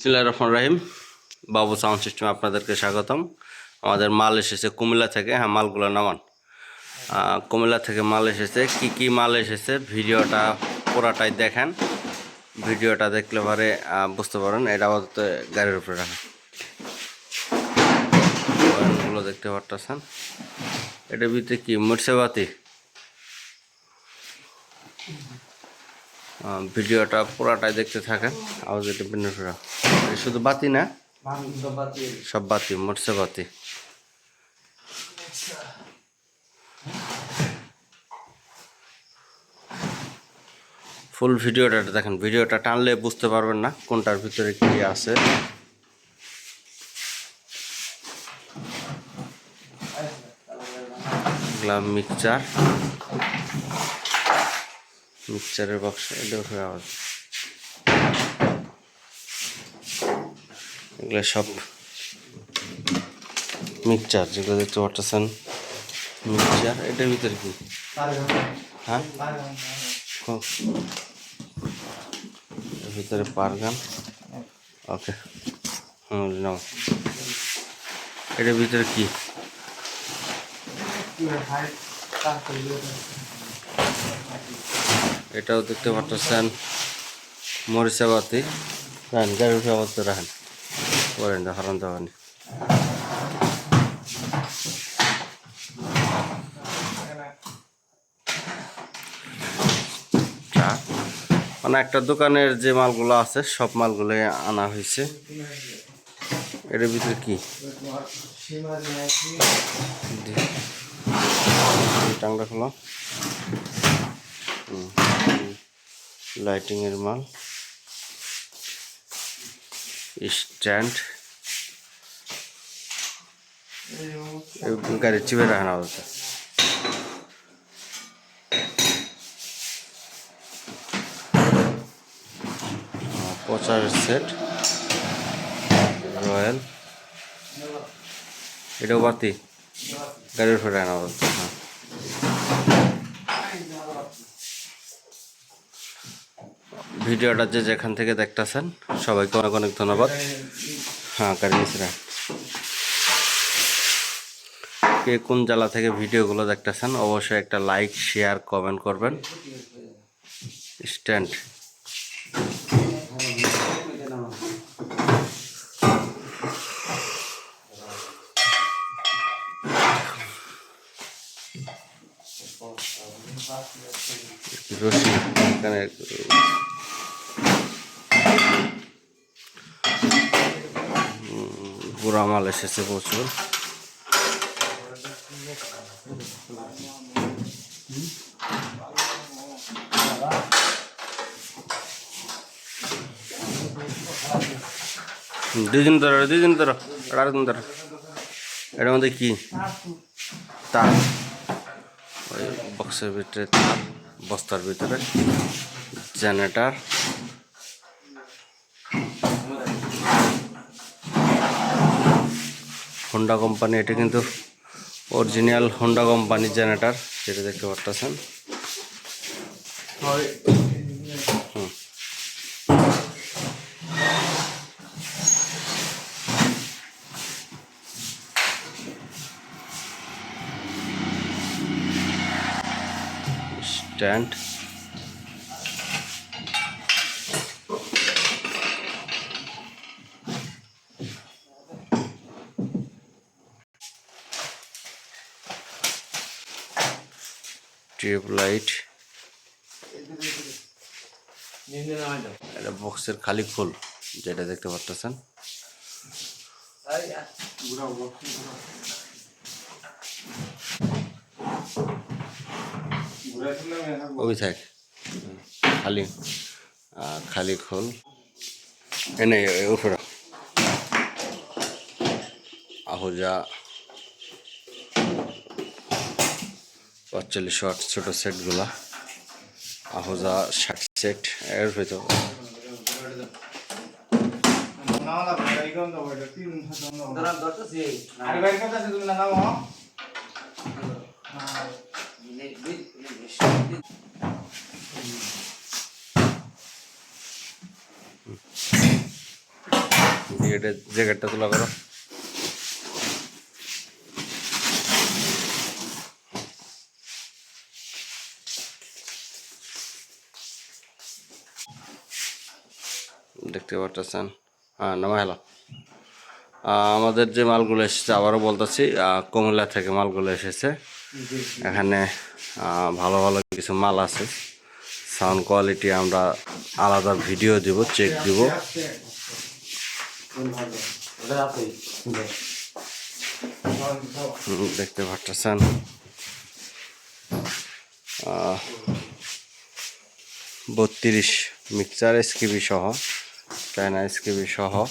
বিসমিল্লাহির রহমান রাহিম। বাবু sound system আপনাদেরকে স্বাগতম। আমাদের মাল এসেছে কুমিল্লা থেকে। হ্যাঁ মালগুলো নামান। কুমিল্লা থেকে মাল এসেছে। কি কি মাল এসেছে? ভিডিওটা পুরাটাই দেখেন। ভিডিওটা দেখলে পরে বুঝতে পারেন। এটা আপাতত গাড়ির উপরে রাখেন। দেখতে পারতেছেন। এটার ভিতরে কি? মুর্শাবাতি ভিডিওটা পুরাটাই দেখতে থাকেন। আওয়াজ এটা শুধু বাতি না? সব বাতি মোটসে বাতি। ফুল ভিডিওটা দেখেন ভিডিওটা টানলে বুঝতে পারবেন না কোনটার ভিতরে কি আছে। মিক্সচার। মিক্সচারের বক্স এটা আওয়াজ এগুলো সব মিক্সচার, যেগুলো দেখতে পাচ্ছেন মিক্সচার, এটার ভিতরে কি? হ্যাঁ? ভিতরে পারগান। ওকে নাও। এটার ভিতরে কি? এটাও দেখতে পাচ্ছেন মরিচাবাতি রাখেন গাড়ি উঠে তো রাখেন। হারান দেওয়ানি চা মানে একটা দোকানের যে মালগুলো আছে, সব মালগুলো আনা হয়েছে। এর ভিতরে কি? টাংটা খোলা লাইটিং এর মাল। স্ট্যান্ড গাড়ি চিপে রাখানো হচ্ছে পচার সেট রয়্যাল এটাও বাতি গাড়ির উপরে রাখানো হচ্ছে হ্যাঁ ভিডিওটা যে যেখান থেকে দেখতেছেন, সবাইকে অনেক অনেক ধন্যবাদ। হ্যাঁ নিচে কে কোন জেলা থেকে ভিডিওগুলো দেখতেছেন, অবশ্যই একটা লাইক, শেয়ার, কমেন্ট করবেন। স্ট্যান্ড। রশি, এখানে বুড়া মাল এসেছে প্রচুর। দুই দিন ধরো, দুই দিন ধরো, আড়াই দিন ধরো। এটার মধ্যে কি? তার ওই বক্সের ভিতরে তার বস্তার ভিতরে। জেনারেটার হোন্ডা কোম্পানি এটা কিন্তু অরিজিনাল হোন্ডা কোম্পানির জেনারেটার যেটা দেখতে পারতেছেন। স্ট্যান্ড টিউব লাইট এটা বক্সের খালি ফুল যেটা দেখতে পারতেছেন। ওই খালি খালি খোল। এনে উপরে। আহুজা পঁয়তাল্লিশ ওয়াট ছোটো সেটগুলা। আহুজা ষাট সেট এর জ্যাকেটের জ্যাকেটটা তোলা করো। দেখতে পারতেছেন। হ্যাঁ নামা হ্যালো আমাদের যে মালগুলো এসেছে, আবারও বলতেছি কুমিল্লা থেকে মালগুলো এসেছে। এখানে ভালো ভালো কিছু মাল আছে। সাউন্ড কোয়ালিটি আমরা আলাদা ভিডিও দিব চেক দিব। দেখতে পারতেছেন। বত্রিশ মিক্সার এসকিবি সহ। प्रैनाइस के विषय हो